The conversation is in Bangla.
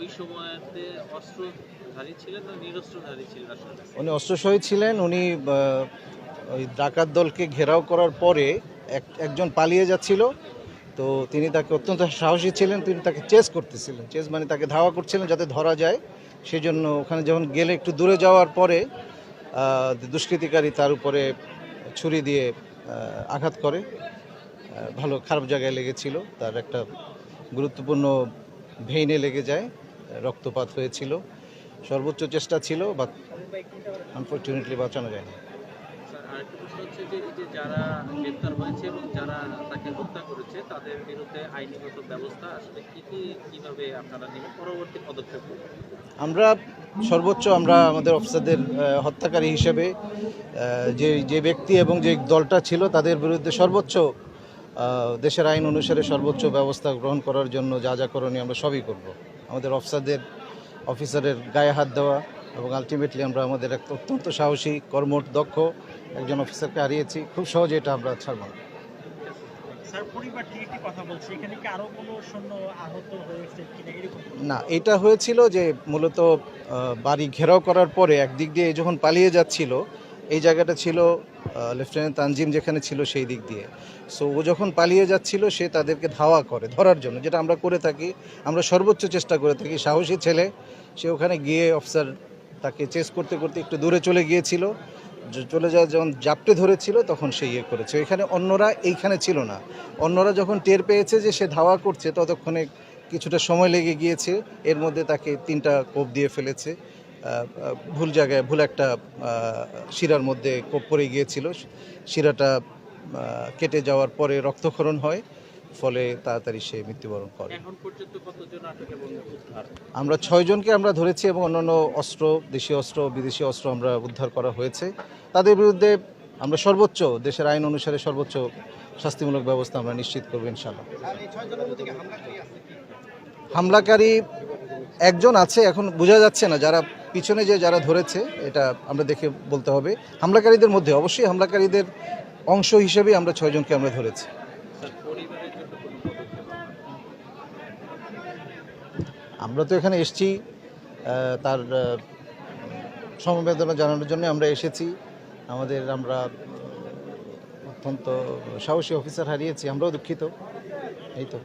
ওই সময়তে অস্ত্রধারী ছিলেন নিরস্ত্রধারী ছিলেন উনি অস্ত্রসহিত ছিলেন, উনি ওই ডাকাত দলকে ঘেরাও করার পরে এক, একজন পালিয়ে যাচ্ছিল। তো তিনি তাকে অত্যন্ত সাহসী ছিলেন, তিনি তাকে চেস করতেছিলেন। চেস মানে তাকে ধাওয়া করছিলেন যাতে ধরা যায়। সেই জন্য ওখানে যখন গেলে একটু দূরে যাওয়ার পরে দুষ্কৃতিকারী তার উপরে ছুরি দিয়ে আঘাত করে। ভালো খারাপ জায়গায় লেগেছিল। তার একটা গুরুত্বপূর্ণ ভেইনে লেগে যায় রক্তপাত হয়েছিল। সর্বোচ্চ চেষ্টা ছিল বা আনফর্চুনেটলি বাঁচানো যায়নি। স্যার আরেকটা প্রশ্ন হচ্ছে যে এই যে যারা গ্রেপ্তার হয়েছে এবং যারা তাকে হত্যা করেছে তাদের বিরুদ্ধে আইনগত ব্যবস্থা আসলে কি কি কীভাবে আপনারা নেবেন? পরবর্তী পদক্ষেপ নেবেন? আমরা সর্বোচ্চ আমরা আমাদের অফিসারদের হত্যাকারী হিসেবে যে যে ব্যক্তি এবং যে দলটা ছিল তাদের বিরুদ্ধে সর্বোচ্চ দেশের আইন অনুসারে সর্বোচ্চ ব্যবস্থা গ্রহণ করার জন্য যা যা করণীয় আমরা সবই করব। আমাদের অফিসারদের অফিসারের গায়ে হাত দেওয়া এবং আলটিমেটলি আমরা আমাদের এক অত্যন্ত সাহসী কর্মঠ দক্ষ একজন অফিসারকে হারিয়েছি। খুব সহজে এটা আমরা ছাড়ব না। না এটা হয়েছিল যে মূলত বাড়ি ঘেরাও করার পরে একদিক দিয়ে যখন পালিয়ে যাচ্ছিল এই জায়গাটা ছিল লেফটেন্যান্ট তানজিম যেখানে ছিল সেই দিক দিয়ে। সো ও যখন পালিয়ে যাচ্ছিল, সে তাদেরকে ধাওয়া করে ধরার জন্য, যেটা আমরা করে থাকি। আমরা সর্বোচ্চ চেষ্টা করে থাকি। সাহসী ছেলে, সে ওখানে গিয়ে অফিসার তাকে চেস করতে করতে একটু দূরে চলে গিয়েছিল। চলে যাওয়া যখন জাপটে ধরেছিল, তখন সে ইয়ে করেছে। এখানে অন্যরা এইখানে ছিল না। অন্যরা যখন টের পেয়েছে যে সে ধাওয়া করছে, ততক্ষণে কিছুটা সময় লেগে গিয়েছে। এর মধ্যে তাকে তিনটা কোপ দিয়ে ফেলেছে। ভুল জায়গায় ভুল একটা শিরার মধ্যে কোপ পড়ে গিয়েছিল। শিরাটা কেটে যাওয়ার পরে রক্তক্ষরণ হয় ফলে তাড়াতাড়ি সে মৃত্যুবরণ করে। আমরা ছয়জনকে আমরা ধরেছি এবং অন্যান্য অস্ত্র দেশীয় অস্ত্র বিদেশি অস্ত্র আমরা উদ্ধার করা হয়েছে। তাদের বিরুদ্ধে আমরা সর্বোচ্চ দেশের আইন অনুসারে সর্বোচ্চ শাস্তিমূলক ব্যবস্থা আমরা নিশ্চিত করব ইনশাল্লাহ হামলাকারী একজন আছে এখন বোঝা যাচ্ছে না যারা পিছনে যে যারা ধরেছে, এটা আমরা দেখে বলতে হবে, হামলাকারীদের মধ্যে, অবশ্যই হামলাকারীদের অংশ হিসেবে আমরা ছয়জনকে আমরা ধরেছি। আমরা তো এখানে এসেছি তার সমবেদনা জানানোর জন্য আমরা এসেছি। আমাদের আমরা অত্যন্ত সাহসী অফিসার হারিয়েছি, আমরাও দুঃখিত। এই তো।